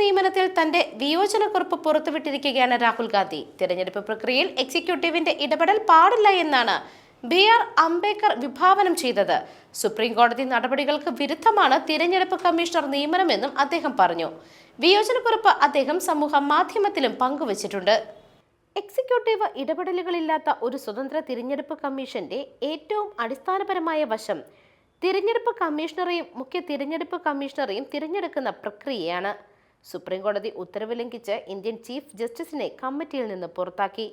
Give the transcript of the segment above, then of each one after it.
നിയമനത്തിൽ തന്റെ വിയോജനക്കുറിപ്പ് പുറത്തുവിട്ടിരിക്കുകയാണ് രാഹുൽ ഗാന്ധി. തിരഞ്ഞെടുപ്പ് പ്രക്രിയയിൽ എക്സിക്യൂട്ടീവിന്റെ ഇടപെടൽ പാടില്ല എന്നാണ് ബി ആർ അംബേദ്കർ വിഭാവനം ചെയ്തത്. സുപ്രീം കോടതി നടപടികൾക്ക് വിരുദ്ധമാണ് തിരഞ്ഞെടുപ്പ് കമ്മീഷണർ നിയമനമെന്നും അദ്ദേഹം പറഞ്ഞു. വിയോജനക്കുറിപ്പ് അദ്ദേഹം സമൂഹ മാധ്യമത്തിലും പങ്കുവച്ചിട്ടുണ്ട്. എക്സിക്യൂട്ടീവ് ഇടപെടലുകളില്ലാത്ത ഒരു സ്വതന്ത്ര തിരഞ്ഞെടുപ്പ് കമ്മീഷന്റെ ഏറ്റവും അടിസ്ഥാനപരമായ വശം തിരഞ്ഞെടുപ്പ് കമ്മീഷണറെയും മുഖ്യ തിരഞ്ഞെടുപ്പ് കമ്മീഷണറെയും തിരഞ്ഞെടുക്കുന്ന പ്രക്രിയയാണ്. സുപ്രീം കോടതി ഉത്തരവ് ലംഘിച്ച് ഇന്ത്യൻ ചീഫ് ജസ്റ്റിസിനെ കമ്മിറ്റിയിൽ നിന്ന് പുറത്താക്കി.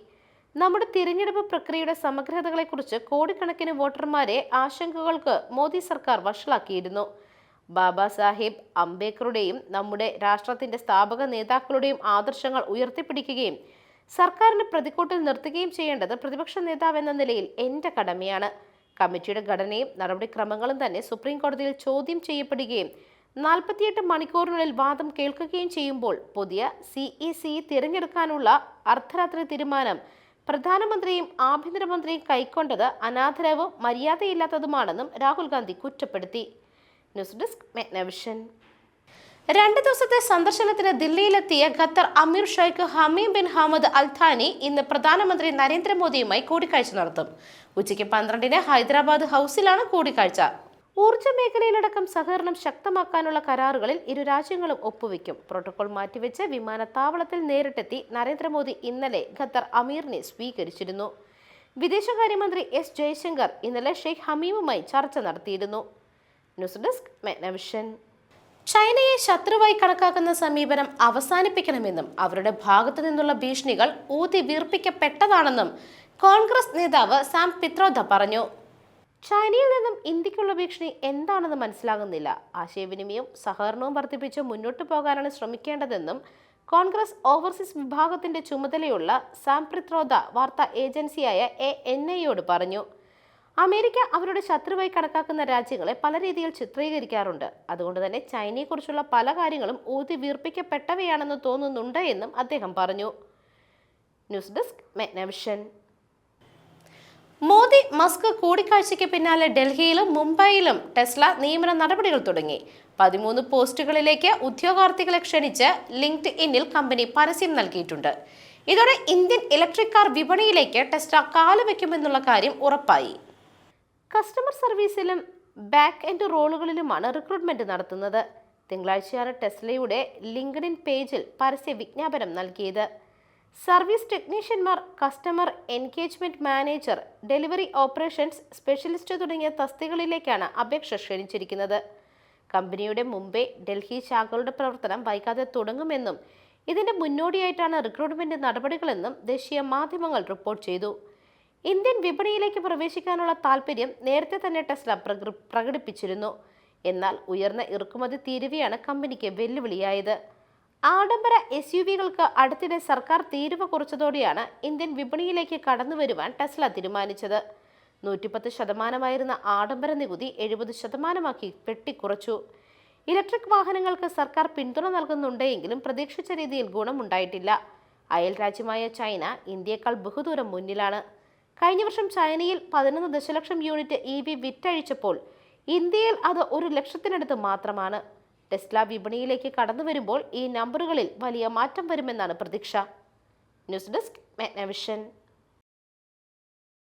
നമ്മുടെ തിരഞ്ഞെടുപ്പ് പ്രക്രിയയുടെ സമഗ്രതകളെക്കുറിച്ച് കോടിക്കണക്കിന് വോട്ടർമാരെ ആശങ്കകൾക്ക് മോദി സർക്കാർ വഷളാക്കിയിരുന്നു. ബാബാ സാഹിബ് അംബേദ്കറുടെയും നമ്മുടെ രാഷ്ട്രത്തിന്റെ സ്ഥാപക നേതാക്കളുടെയും ആദർശങ്ങൾ ഉയർത്തിപ്പിടിക്കുകയും സർക്കാരിന് പ്രതിക്കൂട്ടിൽ നിർത്തുകയും ചെയ്യേണ്ടത് പ്രതിപക്ഷ നേതാവ് എന്ന നിലയിൽ എന്റെ കടമയാണ്. കമ്മിറ്റിയുടെ ഘടനയും നടപടിക്രമങ്ങളും തന്നെ സുപ്രീം കോടതിയിൽ ചോദ്യം ചെയ്യപ്പെടുകയും നാൽപ്പത്തിയെട്ട് മണിക്കൂറിനുള്ളിൽ വാദം കേൾക്കുകയും ചെയ്യുമ്പോൾ പുതിയ സിഇ സി തിരഞ്ഞെടുക്കാനുള്ള അർദ്ധരാത്രി തീരുമാനം പ്രധാനമന്ത്രിയും ആഭ്യന്തരമന്ത്രിയും കൈക്കൊണ്ടത് അനാദരവും മര്യാദയില്ലാത്തതുമാണെന്നും രാഹുൽ ഗാന്ധി കുറ്റപ്പെടുത്തി. ന്യൂസ് ഡെസ്ക് മെഗ്നവിഷൻ രണ്ട് ദിവസത്തെ സന്ദർശനത്തിന് ദില്ലിയിലെത്തിയ ഖത്തർ അമീർ Sheikh Tamim bin Hamad Al Thani ഇന്ന് പ്രധാനമന്ത്രി നരേന്ദ്രമോദിയുമായി കൂടിക്കാഴ്ച നടത്തും. ഉച്ചയ്ക്ക് പന്ത്രണ്ടിന് ഹൈദരാബാദ് ഹൗസിലാണ് കൂടിക്കാഴ്ച. ഊർജ മേഖലയിലടക്കം സഹകരണം ശക്തമാക്കാനുള്ള കരാറുകളിൽ ഇരു രാജ്യങ്ങളും ഒപ്പുവെക്കും. പ്രോട്ടോകോൾ മാറ്റിവെച്ച് വിമാനത്താവളത്തിൽ നേരിട്ടെത്തി നരേന്ദ്രമോദി ഇന്നലെ ഖത്തർ അമീറിനെ സ്വീകരിച്ചിരുന്നു. വിദേശകാര്യമന്ത്രി എസ് ജയശങ്കർ ഇന്നലെ ഷെയ്ഖ് ഹമീമുമായി ചർച്ച നടത്തിയിരുന്നു. ന്യൂസ് ഡെസ്ക് ചൈനയെ ശത്രുവായി കണക്കാക്കുന്ന സമീപനം അവസാനിപ്പിക്കണമെന്നും അവരുടെ ഭാഗത്തു നിന്നുള്ള ഭീഷണികൾ ഊതി വീർപ്പിക്കപ്പെട്ടതാണെന്നും കോൺഗ്രസ് നേതാവ് സാം പിത്രോദ പറഞ്ഞു. ചൈനയിൽ നിന്നും ഇന്ത്യക്കുള്ള ഭീഷണി എന്താണെന്ന് മനസ്സിലാകുന്നില്ല. ആശയവിനിമയവും സഹകരണവും വർദ്ധിപ്പിച്ച് മുന്നോട്ടു പോകാനാണ് ശ്രമിക്കേണ്ടതെന്നും കോൺഗ്രസ് ഓവർസീസ് വിഭാഗത്തിന്റെ ചുമതലയുള്ള സാംപ്രിത്രോദ വാർത്താ ഏജൻസിയായ എ എൻ ഐയോട് പറഞ്ഞു അമേരിക്ക അവരുടെ ശത്രുവായി കണക്കാക്കുന്ന രാജ്യങ്ങളെ പല രീതിയിൽ ചിത്രീകരിക്കാറുണ്ട്. അതുകൊണ്ട് തന്നെ ചൈനയെക്കുറിച്ചുള്ള പല കാര്യങ്ങളും ഊതി വീർപ്പിക്കപ്പെട്ടവയാണെന്ന് തോന്നുന്നുണ്ട് എന്നും അദ്ദേഹം പറഞ്ഞു. News desk Megnavision. Modi Musk കൂടിക്കാഴ്ചയ്ക്ക് പിന്നാലെ ഡൽഹിയിലും മുംബൈയിലും ടെസ്ല നിയമന നടപടികൾ തുടങ്ങി. പതിമൂന്ന് പോസ്റ്റുകളിലേക്ക് ഉദ്യോഗാർത്ഥികളെ ക്ഷണിച്ച് ലിങ്ക്ഡ് ഇന്നിൽ കമ്പനി പരസ്യം നൽകിയിട്ടുണ്ട്. ഇതോടെ ഇന്ത്യൻ ഇലക്ട്രിക് കാർ വിപണിയിലേക്ക് ടെസ്ല കാലുവെക്കുമെന്നുള്ള കാര്യം ഉറപ്പായി. കസ്റ്റമർ സർവീസിലും ബാക്ക് എൻഡ് റോളുകളിലുമാണ് റിക്രൂട്ട്മെന്റ് നടത്തുന്നത്. തിങ്കളാഴ്ചയാണ് ടെസ്ലയുടെ ലിങ്ക്ഡിൻ പേജിൽ പരസ്യ വിജ്ഞാപനം നൽകിയത്. Service ടെക്നീഷ്യന്മാർ customer engagement manager delivery operations specialist തുടങ്ങിയ തസ്തികളിലേക്കാണ് അപേക്ഷ ക്ഷണിച്ചിരിക്കുന്നത്. കമ്പനിയുടെ മുംബൈ ഡൽഹി ശാഖകളുടെ പ്രവർത്തനം വൈകാതെ തുടങ്ങുമെന്നും ഇതിന്റെ മുന്നോടിയായിട്ടാണ് റിക്രൂട്ട്മെന്റ് നടപടികളെന്നും ദേശീയ മാധ്യമങ്ങൾ റിപ്പോർട്ട് ചെയ്തു. ഇന്ത്യൻ വിപണിയിലേക്ക് പ്രവേശിക്കാനുള്ള താൽപ്പര്യം നേരത്തെ തന്നെ ടെസ്ല പ്രകൃ- പ്രകടിപ്പിച്ചിരുന്നു. എന്നാൽ ഉയർന്ന ഇറക്കുമതി തീരുവയാണ് കമ്പനിക്ക് വെല്ലുവിളിയായത്. ആഡംബര എസ് യു വികൾക്ക് അടുത്തിടെ സർക്കാർ തീരുവ കുറച്ചതോടെയാണ് ഇന്ത്യൻ വിപണിയിലേക്ക് കടന്നു വരുവാൻ ടെസ്ല തീരുമാനിച്ചത്. നൂറ്റിപ്പത്ത് ശതമാനമായിരുന്ന ആഡംബര നികുതി എഴുപത് ശതമാനമാക്കി വെട്ടിക്കുറച്ചു. ഇലക്ട്രിക് വാഹനങ്ങൾക്ക് സർക്കാർ പിന്തുണ നൽകുന്നുണ്ടെങ്കിലും പ്രതീക്ഷിച്ച രീതിയിൽ ഗുണമുണ്ടായിട്ടില്ല. അയൽ രാജ്യമായ ചൈന ഇന്ത്യയേക്കാൾ ബഹുദൂരം മുന്നിലാണ്. കഴിഞ്ഞ വർഷം ചൈനയിൽ പതിനൊന്ന് ദശലക്ഷം യൂണിറ്റ് ഇ വി വിറ്റഴിച്ചപ്പോൾ ഇന്ത്യയിൽ അത് ഒരു ലക്ഷത്തിനടുത്ത് മാത്രമാണ്. ടെസ്ല വിപണിയിലേക്ക് കടന്നു വരുമ്പോൾ ഈ നമ്പറുകളിൽ വലിയ മാറ്റം വരുമെന്നാണ് പ്രതീക്ഷ. News desk Megnavision.